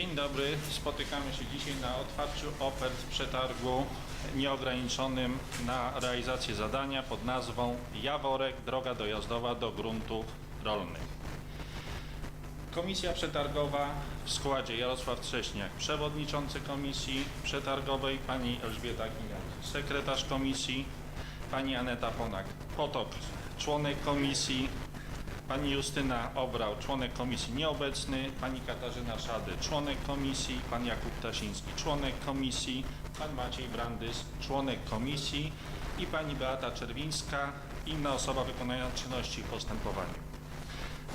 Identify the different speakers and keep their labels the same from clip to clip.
Speaker 1: Dzień dobry, spotykamy się dzisiaj na otwarciu ofert przetargu nieograniczonym na realizację zadania pod nazwą Jaworek, droga dojazdowa do gruntów rolnych. Komisja przetargowa w składzie Jarosław Trześniak, przewodniczący komisji przetargowej, pani Elżbieta Kiniak, sekretarz komisji, pani Aneta Ponak, Potok, członek komisji, Pani Justyna Obrał, członek komisji nieobecny, pani Katarzyna Szady, członek komisji, pan Jakub Tasiński, członek komisji, pan Maciej Brandys, członek komisji i pani Beata Czerwińska, inna osoba wykonująca czynności w postępowaniu.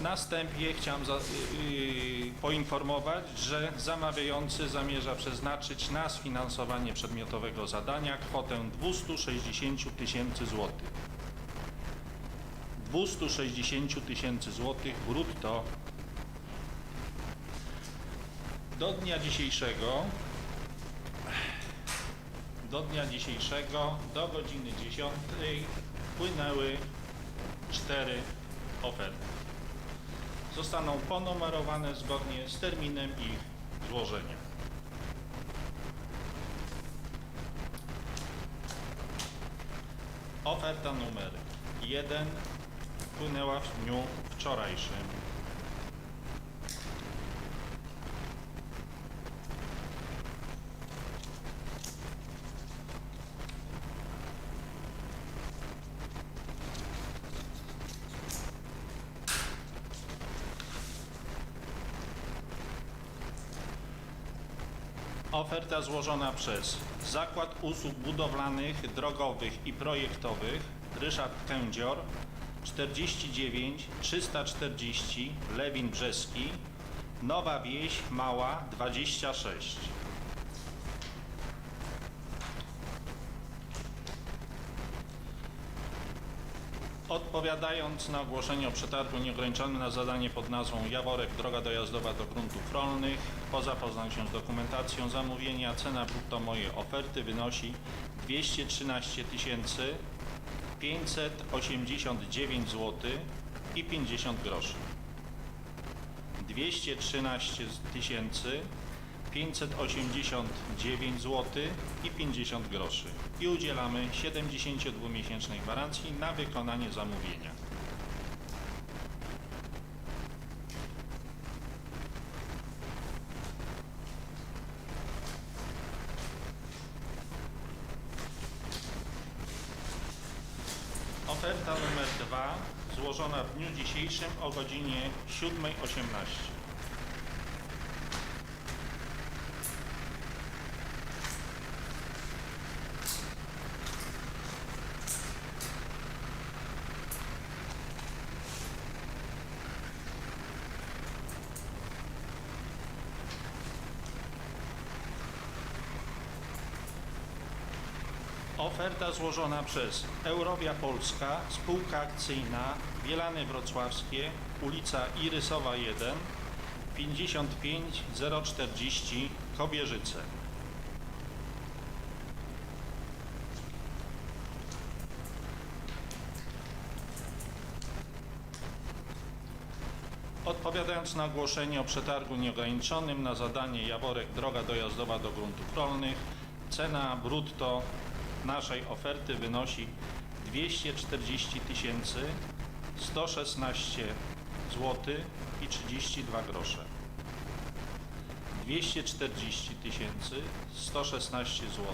Speaker 1: Na wstępie chciałem za, yy, poinformować, że zamawiający zamierza przeznaczyć na sfinansowanie przedmiotowego zadania kwotę 260 tysięcy złotych. 260 tysięcy złotych brutto. Do dnia dzisiejszego do dnia dzisiejszego do godziny 10 wpłynęły cztery oferty. Zostaną ponumerowane zgodnie z terminem ich złożenia. Oferta numer 1 wpłynęła w dniu wczorajszym. Oferta złożona przez Zakład Usług Budowlanych, Drogowych i Projektowych Ryszard Kędzior 49 340 Lewin Brzeski Nowa Wieś Mała 26 Odpowiadając na ogłoszenie o przetargu nieograniczonym na zadanie pod nazwą Jaworek Droga dojazdowa do gruntów rolnych, po zapoznaniu się z dokumentacją zamówienia, cena brutto mojej oferty wynosi 213 tysięcy 589 zł i 50 groszy. 213 tysięcy 589 zł i 50 groszy i udzielamy 72-miesięcznej gwarancji na wykonanie zamówienia. Oferta numer 2 złożona w dniu dzisiejszym o godzinie 7.18. Oferta złożona przez Eurowia Polska, spółka akcyjna Bielany Wrocławskie, ulica Irysowa 1, 55 040 Kobierzyce. Odpowiadając na ogłoszenie o przetargu nieograniczonym na zadanie Jaworek Droga dojazdowa do gruntów rolnych, cena brutto naszej oferty wynosi 240 tysięcy 116 zł i 32 grosze. 240 tysięcy 116 zł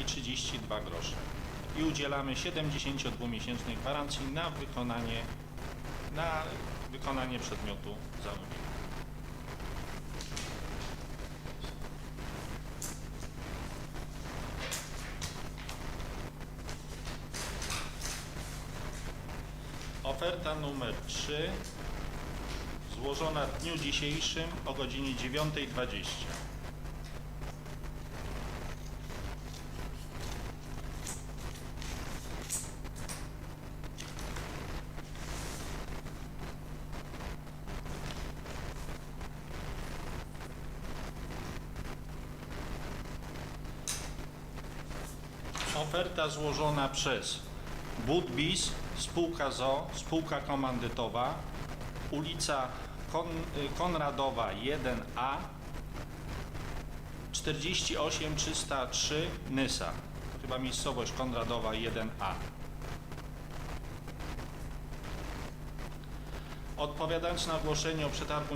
Speaker 1: i 32 grosze. I udzielamy 72-miesięcznej gwarancji na wykonanie na wykonanie przedmiotu zamówienia. Oferta numer 3 złożona w dniu dzisiejszym o godzinie 9.20. Oferta złożona przez Budbis, spółka ZO, spółka komandytowa, ulica Kon, Konradowa 1A, 48 303 Nysa. Chyba miejscowość Konradowa 1A. Odpowiadając na ogłoszenie o przetargu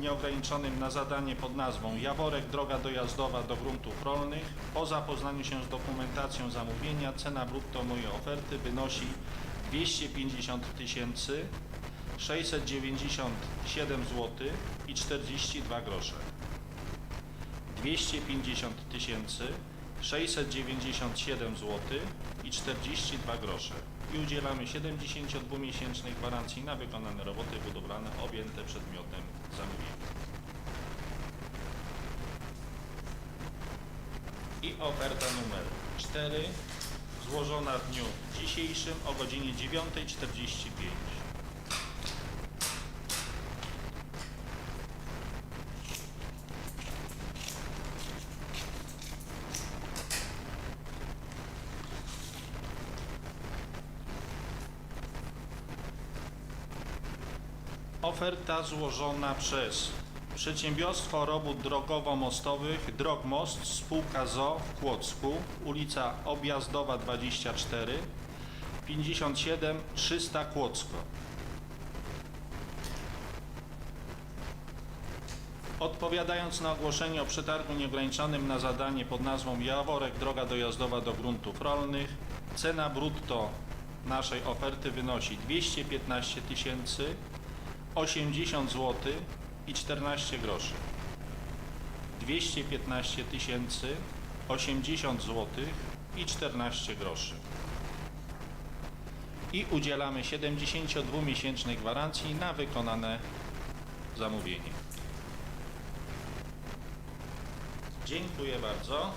Speaker 1: nieograniczonym na zadanie pod nazwą Jaworek Droga dojazdowa do gruntów rolnych, po zapoznaniu się z dokumentacją zamówienia cena brutto mojej oferty wynosi 250 tysięcy 697 zł i 42 grosze. 250 tysięcy 697 zł i 42 grosze i udzielamy 72-miesięcznej gwarancji na wykonane roboty budowlane objęte przedmiotem zamówienia. I oferta numer 4 złożona w dniu dzisiejszym o godzinie 9.45. Oferta złożona przez Przedsiębiorstwo Robót Drogowo-Mostowych Drogmost Spółka ZO w Kłodzku, ulica Objazdowa 24, 57 300 Kłodzko. Odpowiadając na ogłoszenie o przetargu nieograniczonym na zadanie pod nazwą Jaworek Droga dojazdowa do gruntów rolnych, cena brutto naszej oferty wynosi 215 tysięcy 80 zł i 14 groszy. 215 tysięcy 80 zł i 14 groszy. I udzielamy 72-miesięcznej gwarancji na wykonane zamówienie. Dziękuję bardzo.